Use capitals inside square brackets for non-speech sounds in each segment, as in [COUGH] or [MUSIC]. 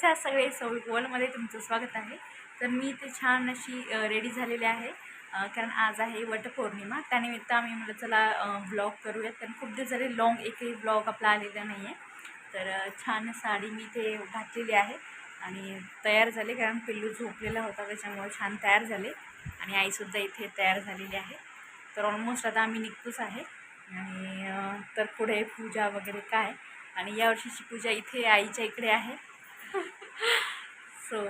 कसे आहात सगळे सौ वर्ल्डमध्ये तुमचं स्वागत आहे. तर मी ते छान अशी रेडी झालेली आहे. कारण आज आहे वटपौर्णिमा. त्यानिमित्त आम्ही म्हटलं चला ब्लॉग करूयात. कारण खूप दिवस झाले लॉंग एकही ब्लॉग आपला आलेला नाही आहे तर छान साडी मी ते घातलेली आहे. आणि तयार झाले कारण पिल्लू झोपलेला होता त्याच्यामुळे छान तयार झाले. आणि आईसुद्धा इथे तयार झालेली आहे. तर ऑलमोस्ट आता आम्ही निघतोच आहे. आणि तर पुढे पूजा वगैरे काय? आणि यावर्षीची पूजा इथे आईच्या इकडे आहे. सो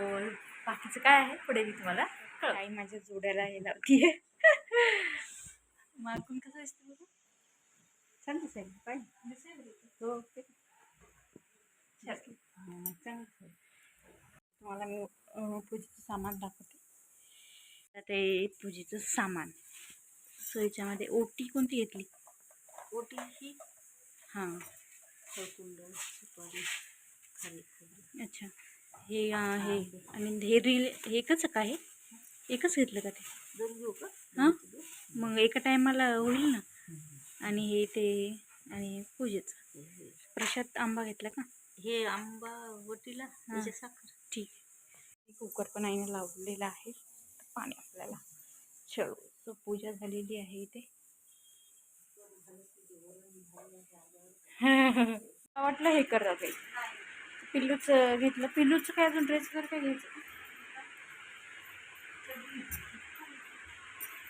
बाकीचं काय आहे? पुढे मी तुम्हाला. आई माझ्या जोड्याला हे लावती आहे [LAUGHS] मागून कसं दिसतं बघू? छान दिसेल. काय दिसेल हो. हां, चांगलं दिसेल. तुम्हाला मी पूजेचं सामान दाखवते. आता ते पूजेचं सामान. सो याच्यामध्ये ओटी कोणती घेतली? ओटी ही? हां. कुंड सुपारी खाली. अच्छा. हे हे आणि हे रील हे एकच का हे? एकच घेतलं का ते? हां? मग एका टायमाला होईल ना. आणि हे ते आणि पूजेचं. प्रसाद आंबा घेतला का? हे आंबा वटीला साखर. ठीक आहे. कुकर पण आईने लावलेला आहे. पाणी आपल्याला चलो पूजा झालेली आहे इथे. [LAUGHS] वाटलं हे करतात काही पिल्लूच घेतलं. पिल्लूचं काय अजून ड्रेस वगैरे काय घ्यायचं?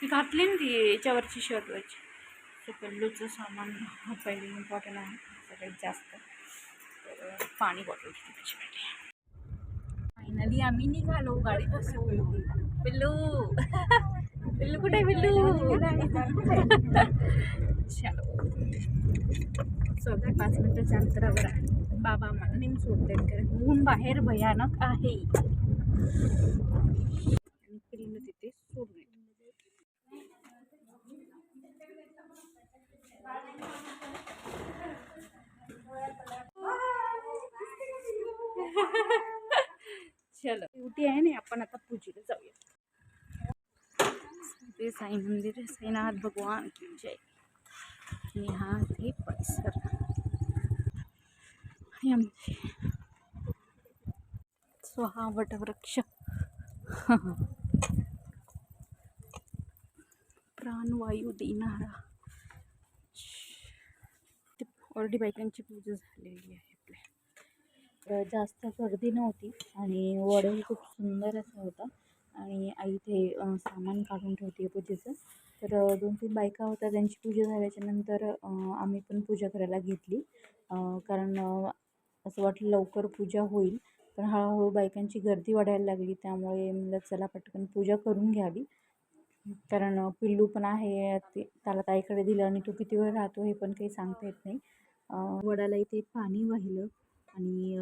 ती घातली ना ती याच्यावरची शर्टवरची तर पिल्लूचं सामान पहिले इम्पॉर्टंट आहे. सगळ्यात जास्त. तर पाणी बॉटल घेतली त्याच्यासाठी फायनली आम्ही निघालो. गाडी बसून पिल्लू पिल्लू कुठे पिल्लू चलो. चौदा पाच मिनटाच्या अंतरावर आहे. बाबा आम्हाला नेहमी सोडते कारण ऊन बाहेर भयानक आहे. आणि पिल्लू तिथे सोडले चलो ड्युटी आहे ना आपण आता पूजेला जाऊया. ते साई मंदिर साईनाथ भगवान की जय. आणि हा ते परिसर. आणि आमचे सो हा वटवृक्ष. प्राणवायू देणारा. ऑलरेडी बायकांची पूजा झालेली आहे आपल्या. तर जास्त गर्दी नव्हती आणि वडही खूप सुंदर असा होता. आणि आई ते सामान काढून ठेवते पूजेचं. तर दोन तीन बायका होत्या त्यांची पूजा झाल्याच्यानंतर आम्ही पण पूजा करायला घेतली. कारण असं वाटलं लवकर पूजा होईल. पण हळूहळू बायकांची गर्दी वाढायला लागली. त्यामुळे म्हणलं चला पटकन पूजा करून घ्यावी. कारण पिल्लू पण आहे ते त्याला ताईकडे दिलं आणि तो किती वेळ राहतो हे पण काही सांगता येत नाही. वडाला इथे पाणी वाहिलं आणि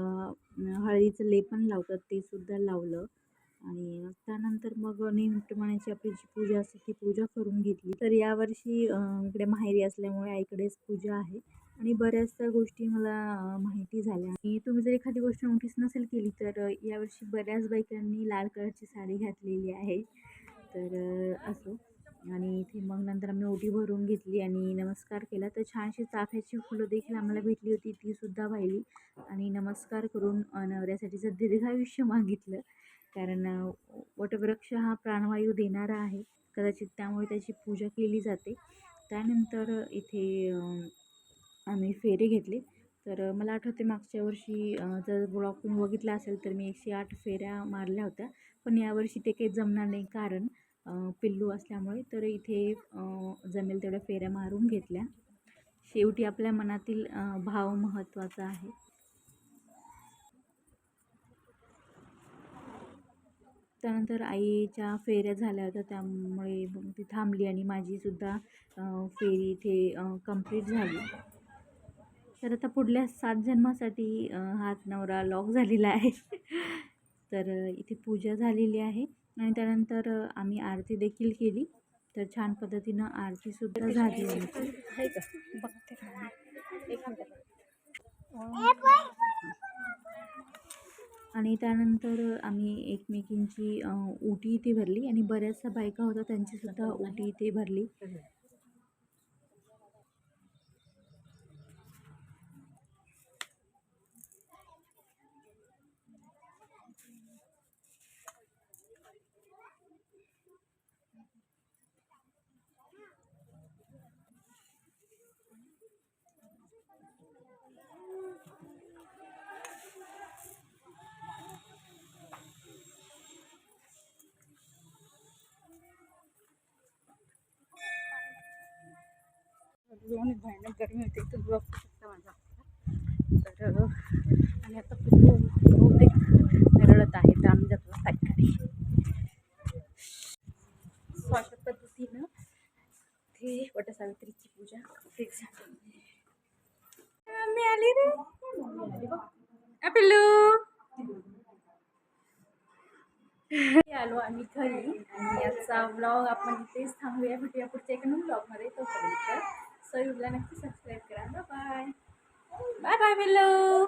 हळदीचं लेपण लावतात ते सुद्धा लावलं. आणि त्यानंतर मग नेमप्रमाणेची आपली जी पूजा असते ती पूजा करून घेतली. तर यावर्षी इकडे माहेरी असल्यामुळे आईकडेच पूजा आहे. आणि बऱ्याचशा गोष्टी मला माहिती झाल्या. आणि तुम्ही जर एखादी गोष्ट नोटीस नसेल केली तर यावर्षी बऱ्याच बायकांनी लाल कलरची साडी घातलेली आहे. तर असो. आणि इथे मग नंतर आम्ही ओटी भरून घेतली आणि नमस्कार केला. तर छानशी चाफ्याची फुलं देखील आम्हाला भेटली होती ती सुद्धा वाहिली आणि नमस्कार करून नवऱ्यासाठीचं दीर्घायुष्य मागितलं. कारण वटवृक्ष हा प्राणवायू देणारा आहे. कदाचित त्यामुळे त्याची पूजा केली जाते. त्यानंतर इथे आम्ही फेरे घेतले. तर मला आठवते मागच्या वर्षी जर ब्लॉग तुम्ही बघितला असेल तर मी एकशे आठ फेऱ्या मारल्या होत्या. पण यावर्षी ते काही जमणार नाही कारण पिल्लू असल्यामुळे. तर इथे जमेल तेवढ्या फेऱ्या मारून घेतल्या. शेवटी आपल्या मनातील भाव महत्त्वाचा आहे. त्यानंतर आईच्या फेऱ्या झाल्या होत्या. त्यामुळे ती थांबली आणि माझीसुद्धा फेरी इथे कंप्लीट झाली. तर आता पुढल्या सात जन्मासाठी हाच नवरा लॉक झालेला आहे. तर इथे पूजा झालेली आहे आणि त्यानंतर आम्ही आरती देखील केली. तर छान पद्धतीनं आरतीसुद्धा झाली बघते आणि त्यानंतर आम्ही एकमेकींची ओटी इथे भरली आणि बऱ्याचशा बायका होत्या त्यांचीसुद्धा ओटी इथे भरली. पिल्लू भयानक गरमी होते तुम्ही बघू शकता माझा तर आणि आता पिल्लू बहुतेक रडत आहे तर आम्ही जातो सायकाळी. सो अशा पद्धतीनं ते वटसावित्रीची पूजा complete झाली? मी आली रे. पिल्लू. आलो आम्ही घरी. आणि याचा ब्लॉग आपण इथेच थांबूया. भेटूया पुढच्या एका ब्लॉगमध्ये तोपर्यंत सो युला नक्की सबस्क्राईब करा. Bye bye bye bye